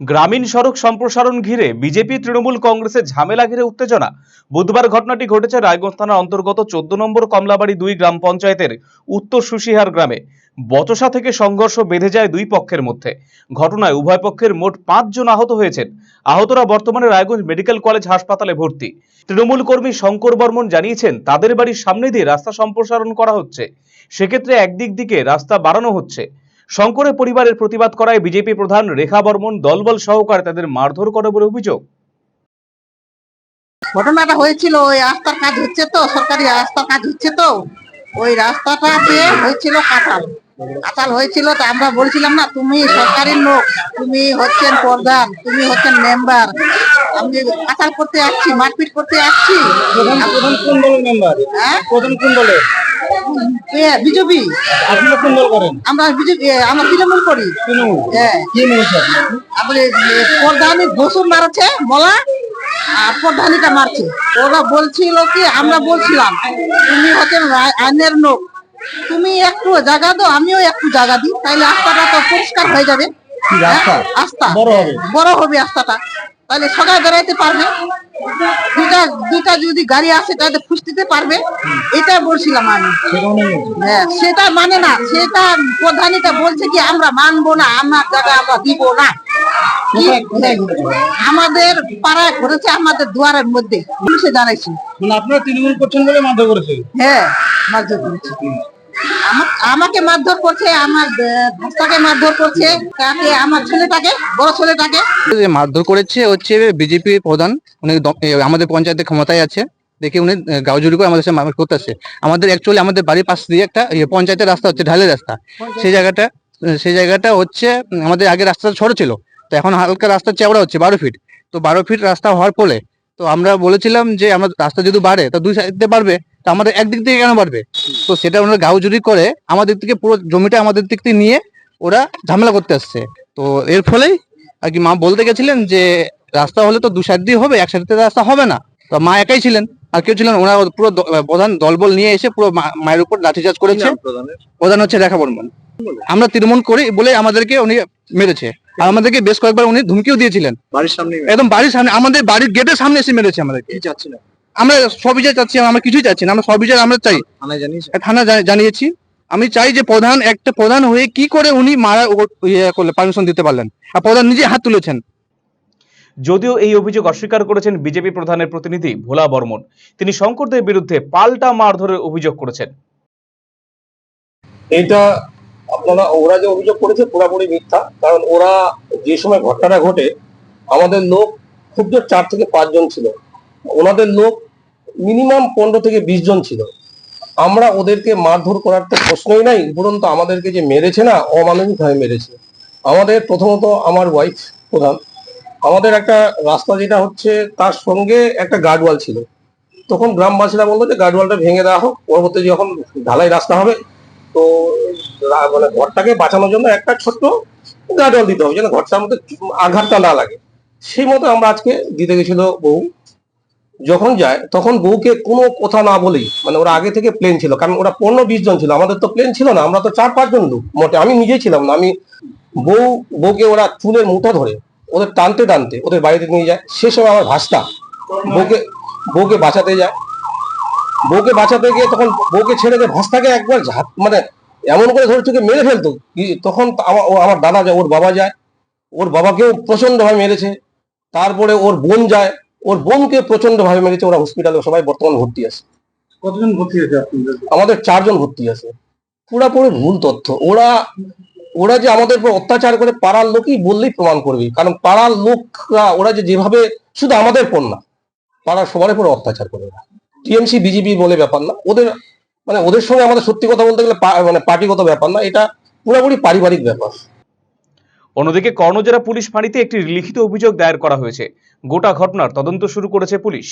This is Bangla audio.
গ্রামীণ সড়ক সম্প্রসারণ ঘিরে বিজেপি, তৃণমূল কংগ্রেসের ঝামেলা ঘিরে উত্তেজনা। বুধবার ঘটনাটি ঘটেছে রায়গঞ্জ থানার অন্তর্গত চোদ্দ নম্বর কমলাবাড়ি দুই গ্রাম পঞ্চায়েতের উত্তর সুশিহার গ্রামে। বচসা থেকে সংঘর্ষ বেঁধে যায় দুই পক্ষের মধ্যে। ঘটনায় উভয় পক্ষের মোট পাঁচজন আহত হয়েছেন। আহতরা বর্তমানে রায়গঞ্জ মেডিকেল কলেজ হাসপাতালে ভর্তি। তৃণমূল কর্মী শঙ্কর বর্মন জানিয়েছেন, তাদের বাড়ির সামনে দিয়ে রাস্তা সম্প্রসারণ করা হচ্ছে। সেক্ষেত্রে একদিক দিকে রাস্তা বাড়ানো হচ্ছে। শঙ্করের পরিবারের প্রতিবাদ করায় বিজেপি প্রধান রেখা বর্মন দলবল সহকারে তাদের মারধর করে বলে অভিযোগ। ঘটনাটা হয়েছিল ওই রাস্তার কাজ হচ্ছে তো সরকারি রাস্তার কাজ হচ্ছে তো। ওই রাস্তাটাতে হয়েছিল কাঁঠাল। কাঁঠাল হয়েছিল তো আমরা বলছিলাম না তুমি সরকারি লোক তুমি হচ্ছেন প্রধান তুমি হচ্ছেন মেম্বার আমি কাঁঠাল করতে আসছি মারপিট করতে আসছি। প্রধান প্রধান কোন দলের মেম্বার হ্যাঁ? প্রধান কোন দলের? বিজেপি। আপনি কোন দল করেন। আমরা বিজেপি আমরা তৃণমূল করি। তৃণমূল? হ্যাঁ কি মনে হচ্ছে প্রধানী মারছে মলা আর প্রধানীটা মারছে। ওরা বলছিল কি আমরা বলছিলাম তুমি হচ্ছেন রা- আইনের লোক। তুমি একটু জায়গা দাও আমিও একটু জায়গা দিই। তাইলে রাস্তাটা তো পরিষ্কার হয়ে যাবে? হ্যাঁ, রাস্তা বড় হবে। বড় হবে রাস্তাটা তাহলে সবাই বেড়াইতে পারবে। দুইটা দুইটা যদি গাড়ি আসে ফুসতে পারবে। এটা বলছিলাম আমি। সেটা হ্যাঁ সেটা মানে না সেটা প্রধানীটা বলছে কি আমরা মানবো না আমার জায়গা আমরা দিব না। আমাদের পাড়ায় ঘটেছে আমাদের দুয়ারের মধ্যে। পুলিশে জানাইছি। মানে আপনারা তৃণমূল করছেন বলে মারধর করেছে? হ্যাঁ মারধর করেছে। আমাকে মারধর করছে আমার ভাস্তাকে মারধর করছে তাকে আমার ছেলেটাকে বড় ছেলেটাকে। যে মারধর করেছে হচ্ছে বিজেপি প্রধান উনি আমাদের পঞ্চায়েতের ক্ষমতায় আছে দেখে উনি জুড়ি করে আমাদের সাথে করতেছে। আমাদের অ্যাকচুয়ালি আমাদের বাড়ির পাশ দিয়ে একটা ইয়ে, পঞ্চায়েতের রাস্তা হচ্ছে ঢালের রাস্তা। সেই জায়গাটা সেই জায়গাটা হচ্ছে আমাদের আগে রাস্তাটা ছোট ছিল তো এখন হালকা রাস্তা চওড়া হচ্ছে বারো ফিট তো বারো ফিট রাস্তা হওয়ার ফলে তো আমরা বলেছিলাম যে আমরা রাস্তা যদি বাড়ে তো দুই সাইড দিয়ে বাড়বে। তো আমাদের একদিক থেকে কেন বাড়বে? তো সেটা ওনারা গাও জুড়ি করে আমাদের থেকে পুরো জমিটা আমাদের দিক থেকে নিয়ে ওরা ঝামেলা করতে আসছে। তো এর ফলেই আর কি মা বলতে গেছিলেন যে রাস্তা হলে তো দু সাইড দিয়ে হবে এক সাইড দিয়ে রাস্তা হবে না। তো মা একাই ছিলেন আর কেউ ছিলেন ওনারা পুরো প্রধান দলবল নিয়ে এসে পুরো মায়ের উপর লাঠিচার্জ করেছে। প্রধান হচ্ছে রেখা বর্মন। আমরা তৃণমূল করি বলে আমাদেরকে উনি মেরেছে। আর আমাদেরকে বেশ কয়েকবার উনি ধুমকিও দিয়েছিলেন। বাড়ির সামনে একদম বাড়ির সামনে আমাদের বাড়ির গেটের সামনে এসে মেরেছে আমাদেরকে। আমরা সবিচার চাচ্ছি আমরা কিছুই চাচ্ছি না আমরা সবিচার আমরা চাই। থানা জানিয়েছি? আমি চাই যে প্রধান একটা প্রধান হয়ে কি করে উনি মারা ইয়ে করলে পারমিশন দিতে পারলেন? আর প্রধান নিজে হাত তুলেছেন। যদিও এই অভিযোগ অস্বীকার করেছেন বিজেপি প্রধানের প্রতিনিধি ভোলা বর্মন। তিনি শঙ্করদের বিরুদ্ধে পাল্টা মারধরের অভিযোগ করেছেন। এটা আপনারা ওরা যে অভিযোগ করেছে পুরোপুরি মিথ্যা। কারণ ওরা যে সময় ঘটনাটা ঘটে আমাদের লোক খুব জোর চার থেকে পাঁচজন ছিল ওনাদের লোক মিনিমাম পনেরো থেকে বিশ জন ছিল। আমরা ওদেরকে মারধর করার তো প্রশ্নই নাই, উপরন্ত আমাদেরকে যে মেরেছে না, অমানবিকভাবে মেরেছে। আমাদের প্রথমত আমার ওয়াইফ প্রধান। আমাদের একটা রাস্তা যেটা হচ্ছে, তার সঙ্গে একটা গার্ডওয়াল ছিল। তখন গ্রামবাসীরা বলল যে গার্ডওয়ালটা ভেঙে দেওয়া হোক, পরবর্তী যখন ঢালাই রাস্তা হবে, তো মানে ঘরটাকে বাঁচানোর জন্য একটা ছোট্ট গার্ডওয়াল দিতে হবে, যেন ঘরটার মধ্যে আঘাতটা না লাগে। সেই মতো আমরা আজকে দিতে গেছিল বউ। যখন যায়, তখন বউকে কোনো কথা না বলেই মানে ওরা আগে থেকে প্লেন ছিল, কারণ ওরা পনেরো বিশ জন ছিল, আমাদের তো প্লেন ছিল না, আমরা তো চার পাঁচজন লোক, মোটে আমি নিজে ছিলাম না, আমি বউ, বউকে ওরা চুলের মুঠো ধরে, ওদের টানতে টানতে ওদের বাড়িতে নিয়ে যায়, সে সময় আমার ভাস্তা বউকে বউকে বাঁচাতে যায়, বউকে বাঁচাতে গিয়ে তখন বউকে ছেড়ে দিয়ে ভাস্তাকে একবার মানে এমন করে ধরে চোখে মেরে ফেলতো তখন আমার আমার দাদা যায়, ওর বাবা যায়, ওর বাবাকেও প্রচণ্ড ভাবে মেরেছে, তারপরে ওর বোন যায় ওর বোনকে প্রচণ্ড ভাবে মেরেছে ওরা হসপিটালে সবাই বর্তমান ভর্তি আছে। কতজন ভর্তি আপনাদের আমাদের চারজন ভর্তি আছে। পুরাপুরি ভুল তথ্য। ওরা ওরা যে আমাদের উপর অত্যাচার করে পাড়ার লোকই বললেই প্রমাণ করবে। কারণ পাড়ার লোকরা ওরা যে যেভাবে শুধু আমাদের পণ না পাড়ার সবার উপর অত্যাচার করে ওরা। টিএমসি বিজেপি বলে ব্যাপার না। ওদের মানে ওদের সঙ্গে আমাদের সত্যি কথা বলতে গেলে মানে পার্টিগত ব্যাপার না এটা পুরোপুরি পারিবারিক ব্যাপার। অন্যদিকে কর্ণজেরা পুলিশ ফাঁড়িতে একটি লিখিত অভিযোগ দায়ের করা হয়েছে। গোটা ঘটনার তদন্ত শুরু করেছে পুলিশ।